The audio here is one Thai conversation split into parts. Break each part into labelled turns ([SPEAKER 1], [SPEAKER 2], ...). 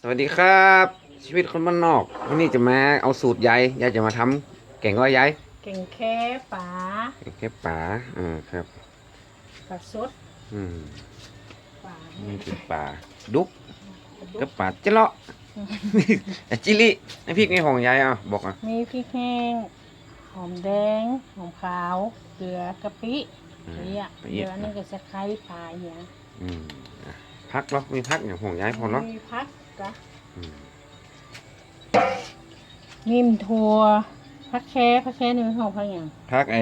[SPEAKER 1] สวัสดีครับ ชีวิตคนบ้านนอกวันนี้จะมาเอาสูตรยายยายจะมาทำแกงก้อยยาย
[SPEAKER 2] เก่งแค่ป๋า
[SPEAKER 1] แกงแค่ป่าอ่าครับ
[SPEAKER 2] ปลาสด
[SPEAKER 1] อืม
[SPEAKER 2] ป๋า
[SPEAKER 1] นี่คือป่าดุกกับป่าเจาะเลาะอะจิลิไอพริกในของยายอะบอกอะ
[SPEAKER 2] มีพริกแห้ง หอมแดง หอมขาว เกลือกะปิ
[SPEAKER 1] อืม
[SPEAKER 2] เยอะ
[SPEAKER 1] ละ
[SPEAKER 2] เก
[SPEAKER 1] เอีย
[SPEAKER 2] ลื
[SPEAKER 1] ด
[SPEAKER 2] อนี่ก็จะคล้ายปลาอย่าง
[SPEAKER 1] อืมอะพักเหรอมีพักอย่างของยายพอเหรอ
[SPEAKER 2] มีพัก กะ
[SPEAKER 1] อืม
[SPEAKER 2] นิ่มทัวพักแค่พักแค่นี่มันหอมพักอย่าง
[SPEAKER 1] พักไอ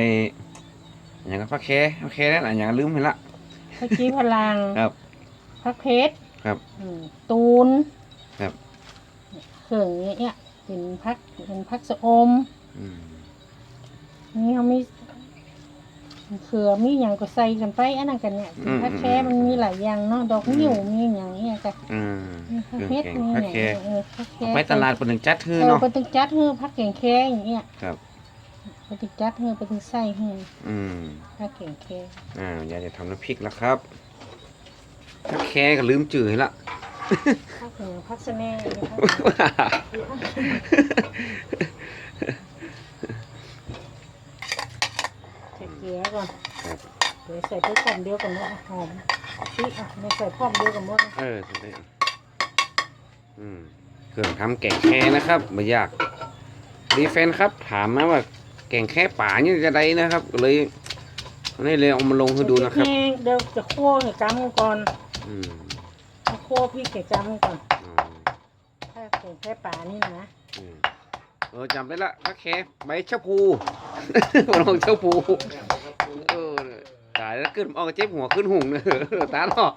[SPEAKER 1] อย่างกับพักแค่พักแค่นั่นอะอย่างลืมไปละ
[SPEAKER 2] พักกี้พลัง
[SPEAKER 1] ครับ
[SPEAKER 2] พักเพชร
[SPEAKER 1] ครับ
[SPEAKER 2] อืมตูน
[SPEAKER 1] ครับ
[SPEAKER 2] เครื่องเนี้ยเป็นพักเป็นพักสะอม
[SPEAKER 1] อืม
[SPEAKER 2] นี่เขามี เขือมีอย่างก็ใส่กันไปอันนั้นกันเนี่ยถ้าแค่มันมีหลายอย่างเนาะดอกนิ้วมีอย่างเงี้ยกัน
[SPEAKER 1] อืม
[SPEAKER 2] มี
[SPEAKER 1] เค
[SPEAKER 2] ผัก
[SPEAKER 1] รื่อง
[SPEAKER 2] เพชร
[SPEAKER 1] แกง
[SPEAKER 2] มี
[SPEAKER 1] พัก
[SPEAKER 2] อย่าง
[SPEAKER 1] แค่
[SPEAKER 2] เงี้ยเออผักแค่
[SPEAKER 1] เอาไปตลาดคนหนึ่งจัดฮือ
[SPEAKER 2] เออ
[SPEAKER 1] เนาะ
[SPEAKER 2] เป็นตึงจัดเฮือผักแกงแค่อย่างเงี้ย
[SPEAKER 1] ครับ
[SPEAKER 2] เป็นตึงจัดเฮือเป็นตึงไส้เฮือ
[SPEAKER 1] อืม
[SPEAKER 2] ผักแกงแค่
[SPEAKER 1] อ่ายายจะทำน้ำพริกแล้วครับถ้าแค่ก็ลืมจืดละ
[SPEAKER 2] ผักเหนือผักสะแหน่ใส่ เกลือก่อน
[SPEAKER 1] ครับ
[SPEAKER 2] เดี๋ยวใส่ไปพร้อมเดียวกันหมดหอมพริกอะไม่ใส่พร้อมเดียวกันหมด
[SPEAKER 1] เออสุดเลยอืมเครื่องทำแกงแค่นะครับไม่ยากดีแฟนครับ ถามมาว่าแกงแค่ป่านี่จะได้นะครับก็เลยนี่เลยเอามาลงให้ดูนะครับ
[SPEAKER 2] แห้งเดี๋ยวจะคั่วให้จำก่อน
[SPEAKER 1] อืม
[SPEAKER 2] คั่วพริกให้จำก่อน
[SPEAKER 1] อ๋อ
[SPEAKER 2] ถ้าแกงแค่ป่านี่นะ
[SPEAKER 1] อืมเออจำได้ละพระแค่ใบชะพู มันของชะพูเออตายแล้วขึ้นออกเจ็บหัวขึ้นหุ่งเนอะตาหลอก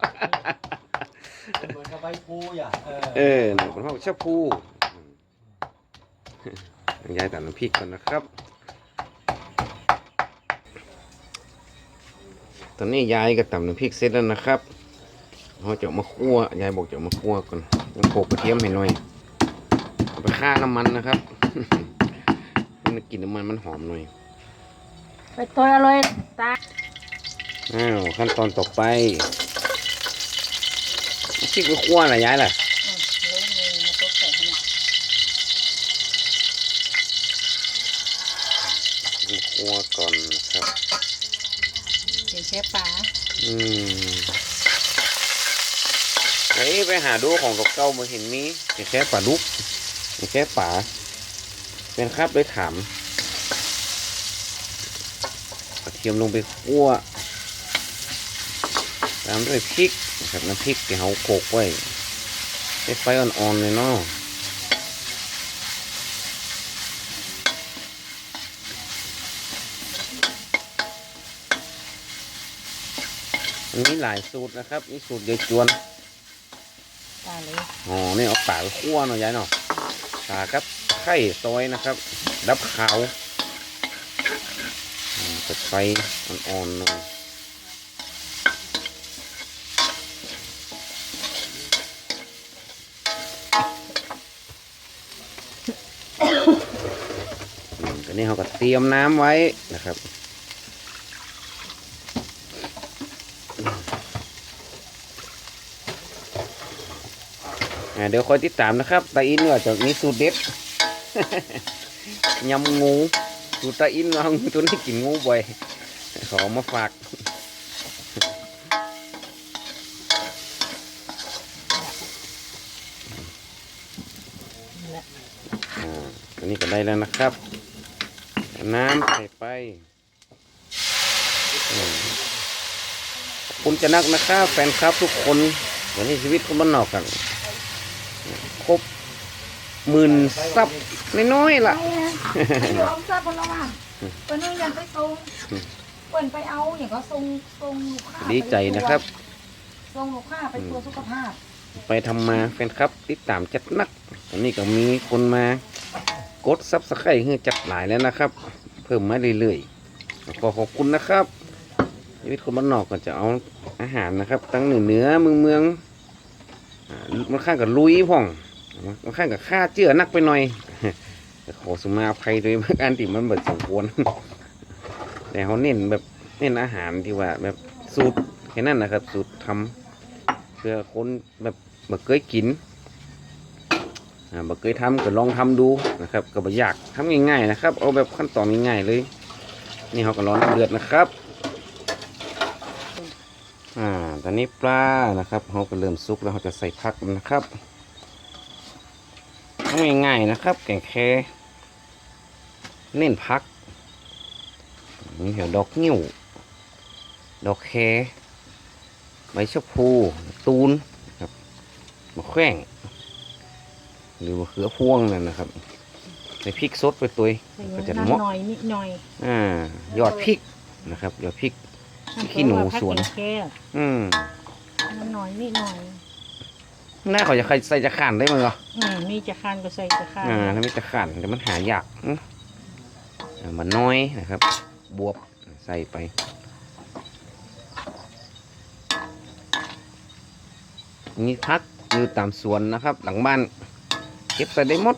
[SPEAKER 3] เหมือนกับใบปูอะเออ
[SPEAKER 1] เออหนูเป็นห้องชะพูยายตัดน้ำพริกก่อนนะครับ ตอนนี้ยายก็ตำน้ำพริกเสร็จแล้วนะครับเราจะเอามาคั่วยายบอกจะเอามาคั่วก่อนยังโขลกกระเทียมให้หน่อยเอาไปฆ่าน้ำมันนะครับ มันกลินน้ำมันมันหอมหน่อย
[SPEAKER 2] ไปตัวเอาเลยตา
[SPEAKER 1] อ้าวขั้นตอนต่อไปน้ำพริกไปคั่วอะไรยายล่ะ
[SPEAKER 2] อืมเลยเลยมาตัวใส่ให้หน่อย
[SPEAKER 1] มาคั่วก่อนนะครับ
[SPEAKER 2] แกงแค่ป่า
[SPEAKER 1] อืมไอ้ไปหาดูของเก่าๆมาเห็นมีแต่แค่ปลาดุกแต่แค่ป่า เป็นครับเลยถามกระเทียมลงไปคั่วตามด้วยพริกนะครับน้ำพริกที่เขาโขลกไว้ใช้ไฟอ่อนๆเลยเนาะมันมีหลายสูตรนะครับมีสูตรเดียวจวน
[SPEAKER 2] ตาเลย
[SPEAKER 1] อ๋อนี่เอาป่าไปคั่วหน่อยยายเนาะป่ากับ ไข่ซอยนะครับ ดับขาวอืมเปิดไฟอ่อนๆหน่อยอืมตอนนี้เราก็เตรียมน้ำไว้นะครับเดี๋ยวคอยติดตามนะครับตาอินว่าจะมีสูตรเด็ด ยำงูสูตาอินว่างูตัวนี้กินงูบ่อยขอมาฝากอ่าอันนี้ก็ได้แล้วนะครับ น้ำใส่ไปขอบคุณจะนักนะครับ แฟนคลับทุกคน วันนี้ชีวิตคนบ้านนอกกัน ครบ หมื่นซับน้อยๆล่ะ
[SPEAKER 4] ยอมทราบพลว่าเปิ้นยังไปส่งเปิ้นไปเอาอย่างก็ส่งส่งลูกค้า
[SPEAKER 1] ดีใจนะครับ
[SPEAKER 4] ส่งลูกค้าไปตรวจสุขภาพ
[SPEAKER 1] ไปทำมาแฟนครับ ติดตามจัดหนักตอนนี้ก็มีคนมากดซับสไครต์ให้จัดหลายแล้วนะครับ เพิ่มมาเรื่อยๆขอขอบคุณนะครับชีวิตคนบ้านนอกก็จะเอาอาหารนะครับ ตั้งเหนือเหนือเมืองเมืองอ่ามันข้างกับลุยพ่อง มันข้างกับค่าเจือนักไปหน่อยขอสมาภัยโดยบางอันที่มันแบบสมควรแต่เขาเน้นแบบเน้นอาหารที่ว่า แบบสูตรแค่นั้นนะครับสูตรทำเพื่อคนแบบแบบเคยกินอ่าบ่เคยทำก็ลองทำดูนะครับก็บ่ยากทำง่ายๆนะครับ เอาแบบขั้นตอนง่ายๆเลย นี่เขาก็ร้อนเดือดนะครับอ่าตอนนี้ปลานะครับเขาก็เริ่มสุกแล้วเขาจะใส่ผักนะครับ ง่ายๆนะครับ แกงแคเน้นพัก มีเหี่ยวดอกนิ้ว ดอกแคใบชะพูตูนนะครับมะแขว้งหรือมะเขือพวงนั่นนะครับใส่พริกสดไปตัว
[SPEAKER 2] ใส่
[SPEAKER 1] ก็จะ
[SPEAKER 2] น้ำ
[SPEAKER 1] เหมาะ
[SPEAKER 2] หน่อยนิดหน่อย
[SPEAKER 1] อ่ายอดพริกนะครับยอดพริกขี้หนูสวน
[SPEAKER 2] แค่
[SPEAKER 1] อืม
[SPEAKER 2] น้ำหน่อยนิดหน่อย
[SPEAKER 1] หน้าเขาจะใครใส่จะข่านได้มั้งเหรอ
[SPEAKER 2] อืมมีจะคานก็ใส่จะคาน
[SPEAKER 1] อ่าถ้าไม่จะข่านแต่มันหายากอื้ออ่ามันน้อยนะครับ บวบใส่ไปนี่พักอยู่ตามสวนนะครับ หลังบ้าน เก็บใส่ได้หมด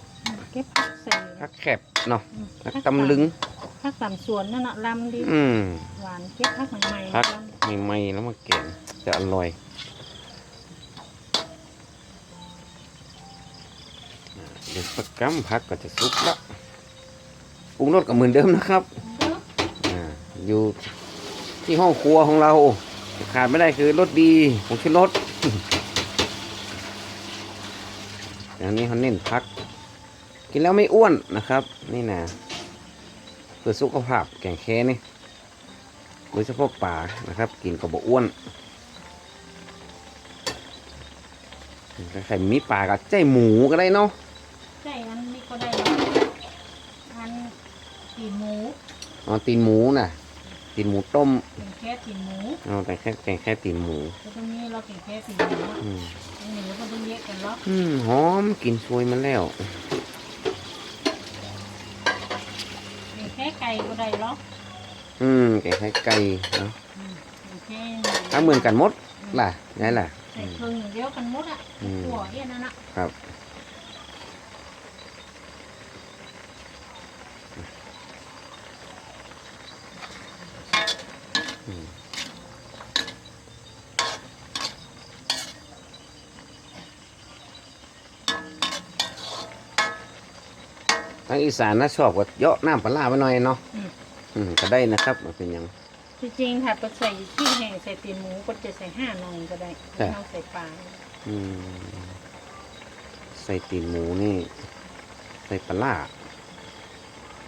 [SPEAKER 2] เก็บผักใส่
[SPEAKER 1] พักแคบเนาะ
[SPEAKER 2] อืม
[SPEAKER 1] พักตำลึง
[SPEAKER 2] ผักตามสวนนั่นน่ะลำดี
[SPEAKER 1] อืม
[SPEAKER 2] หวานเก็บผักใหม่ๆ
[SPEAKER 1] พัก
[SPEAKER 2] ลำ
[SPEAKER 1] ใหม่ๆแล้วมาแกงจะอร่อย เดี๋ยวสักกัมพักก็จะสุกละปรุงรสก็เหมือนเดิมนะครับอ่าอยู่ที่ห้องครัวของเรา ขาดไม่ได้คือรสดีของชุดรสอันนี้เขาเน้นพัก กินแล้วไม่อ้วนนะครับ นี่นะเพื่อสุขภาพแกงแค่นี่โดยเฉพาะป่านะครับ กินก็บ่อ้วนใครมีป่ากับใจหมูก็ได้เนาะ
[SPEAKER 2] ใช่อันนี้ก็ได้นะอันตีนหมู
[SPEAKER 1] อ๋อตีนหมูน่ะ ตีนหมูต้ม
[SPEAKER 2] เป็นแค่ตีนหมู
[SPEAKER 1] เอาแต่แค่แต่แค่ตีนหมู
[SPEAKER 2] แล้วตรงนี้เราเป็นแค่ตีนหมูอะ
[SPEAKER 1] อืม
[SPEAKER 2] อันนี้เราก็ต้องแยกกันเนาะ
[SPEAKER 1] อืมหอมกลินช่วยมันแล้ว
[SPEAKER 2] เป็นแค่ไก่ก็ได้เนาะ
[SPEAKER 1] อืมแกงไข่ไก่เนาะ
[SPEAKER 2] อืมเป็นแค่
[SPEAKER 1] ถ้าเหมือนกันหมดล่ะไงล่ะ
[SPEAKER 2] ใส่เครื่องอย่างเดียวกันหมดอะ
[SPEAKER 1] อืม
[SPEAKER 2] หัวเอี้ยนั่นอะ
[SPEAKER 1] ครับางอีสานนะชอบก็เยอะน้ำปลาร้าไปหน่อยเนาะอืมก็ได้นะครับมันเป็นหยัง
[SPEAKER 2] จริงๆถ้าไปใส่ที่แห้งใส่ตีนหมูก็จะใส่ห้าหนองก็ได้
[SPEAKER 1] ใช่
[SPEAKER 2] เราใส่ปลา
[SPEAKER 1] อืมใส่ตีนหมูนี่ ใส่ปลาร้า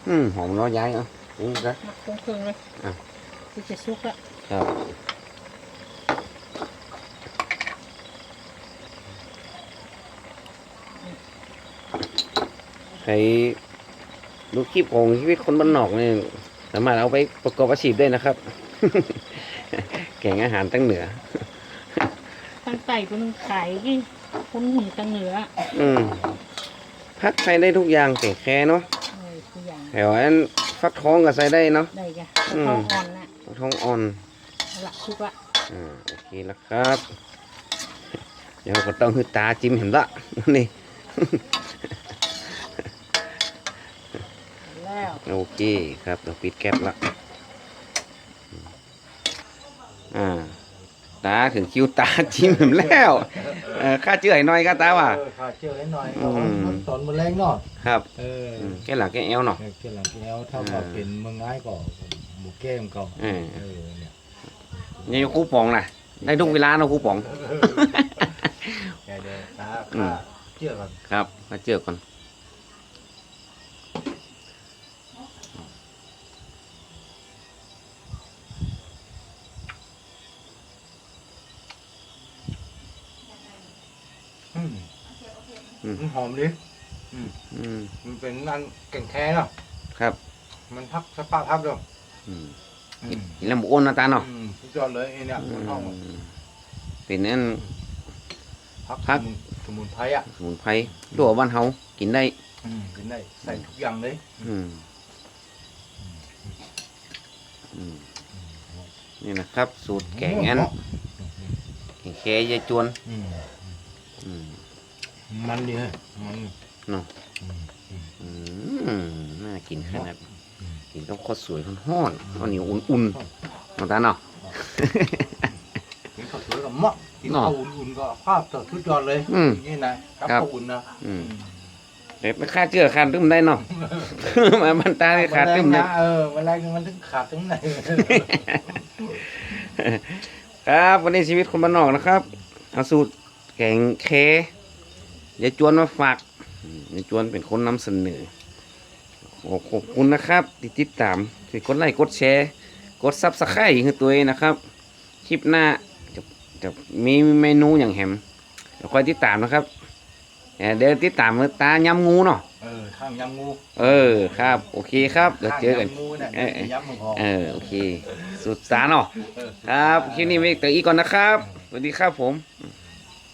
[SPEAKER 1] อืมหอมร้อยย้ายเอะปรุงกัน
[SPEAKER 2] มาคงเครื่องเลย
[SPEAKER 1] อะ
[SPEAKER 2] ที่จะซุกละ
[SPEAKER 1] ครับใคร ดูคลิปของชีวิตคนบ้านนอกนี่สามารถเอาไปประกอบอาชีพได้นะครับ แก่งอาหารตั้งเหนือ
[SPEAKER 2] ตั้งไต่เป็นขายที่คนหุ่นตังเหนือ
[SPEAKER 1] อืมพักใส่ได้ทุกอย่างแก่งแค่เนาะ
[SPEAKER 2] เออตัวอย่าง
[SPEAKER 1] แถวนั้นฟักทองก็ใส่ได้เนาะ
[SPEAKER 2] ได้จ้ะ
[SPEAKER 1] อืม
[SPEAKER 2] ทองอ่อนน่ะ
[SPEAKER 1] ฟักทองอ่อน
[SPEAKER 2] เอาละซุกละ
[SPEAKER 1] อ่าโอเคแล้วครับ เดี๋ยวก็ต้องหือตาจิ้มเห็นละ นี่
[SPEAKER 2] แล้ว
[SPEAKER 1] โอเคครับเราปิดแก๊ปละอ่าตาถึงคิวตาจิ้มเห็นแล้วเออค่าเจื่อยหน่อยก็ตาว่ะ
[SPEAKER 3] เออขาเจียวให้หน่อย
[SPEAKER 1] อืม
[SPEAKER 3] มันตอนมันแรงเนาะ
[SPEAKER 1] ครับ
[SPEAKER 3] เออ
[SPEAKER 1] อืมแค่หลังแค่เอวเนาะ
[SPEAKER 3] เออเกี่ยวหลังแล้วถ้าว่าเป็นเมืองง่ายก็หมูแก้มก็
[SPEAKER 1] เออ
[SPEAKER 3] เออเนี่ย
[SPEAKER 1] นี่คูปองน่ะได้ทุกเวลาเนาะคูปอง
[SPEAKER 3] แกเดี๋ยวตา
[SPEAKER 1] อืม
[SPEAKER 3] ขาเจียวกัน
[SPEAKER 1] ครับมาเจือก่อน
[SPEAKER 3] อืม
[SPEAKER 1] อืม
[SPEAKER 3] มันหอมดิ
[SPEAKER 1] อืม
[SPEAKER 3] มันเป็นนั่นแก่งแค่เนาะ
[SPEAKER 1] ครับ
[SPEAKER 3] มันพักสปาพักเด้อ
[SPEAKER 1] อืม
[SPEAKER 3] อืม
[SPEAKER 1] กินแล้วหมูอ้วนนะตาเนาะ
[SPEAKER 3] อืมสุดยอดเลยไอ้เนี่ยมันห้อง
[SPEAKER 1] อืมเป็นนั่น
[SPEAKER 3] พัก
[SPEAKER 1] พัก
[SPEAKER 3] สมุนไพรอะ
[SPEAKER 1] สมุนไพรตัวบ้านเฮากินได้
[SPEAKER 3] อืมกินได้ใส่ทุกอย่างเลย
[SPEAKER 1] อืม อืม นี่นะครับ สูตรแกงอันแกงแค่ยายจวน
[SPEAKER 3] อืม
[SPEAKER 1] อืม
[SPEAKER 3] มันดีฮะมัน
[SPEAKER 1] เนาะ
[SPEAKER 3] อืมอืม
[SPEAKER 1] อืมน่ากินขนาดกินต้องข้าวสวยห้อนๆข้าวเหนียวอุ่นๆน้องตาเนาะ
[SPEAKER 3] กินข้าวสวยกับหม้อกิน
[SPEAKER 1] เนาะ
[SPEAKER 3] ข้าวอุ่นๆก็ภาพสุดยอดเลย
[SPEAKER 1] อืม
[SPEAKER 3] นี่นะกับ
[SPEAKER 1] ครับ
[SPEAKER 3] ข้าวอุ่นนะ
[SPEAKER 1] อืมเด็กไม่ค่าเชื่อขาดตึ้มได้เนาะมาบันตาได้ขาดตึ้ม
[SPEAKER 3] นะ
[SPEAKER 1] นะ
[SPEAKER 3] เออวันแรกมันถึงขาดถึงไหน
[SPEAKER 1] ครับวันนี้ชีวิตคนบ้านนอกนะครับ เอาสูตรแกงเค ยายจวนมาฝากอืมยายจวนเป็นคนนำเสนอขอขอบคุณนะครับที่ติดตามที่กดไลค์กดแชร์ กดซับสไครต์ให้ตัวเองนะครับ คลิปหน้าจะจะมีเมนูอย่างแฮมเดี๋ยวคอยติดตามนะครับเอ่อเดี๋ยวติดตามมือตายำงูเนาะ
[SPEAKER 3] เออข้างยำงู
[SPEAKER 1] เออครับ โอเคครับเดี๋ยวเจอกัน
[SPEAKER 3] ข้างยำงูเนี่ย
[SPEAKER 1] เออเออ
[SPEAKER 3] ยำหมูหอม
[SPEAKER 1] เออโอเค สุดสารเนาะ
[SPEAKER 3] เออ
[SPEAKER 1] ครับคลิปนี้ไม่เตออีกก่อนนะครับสวัสดีครับผม
[SPEAKER 3] เ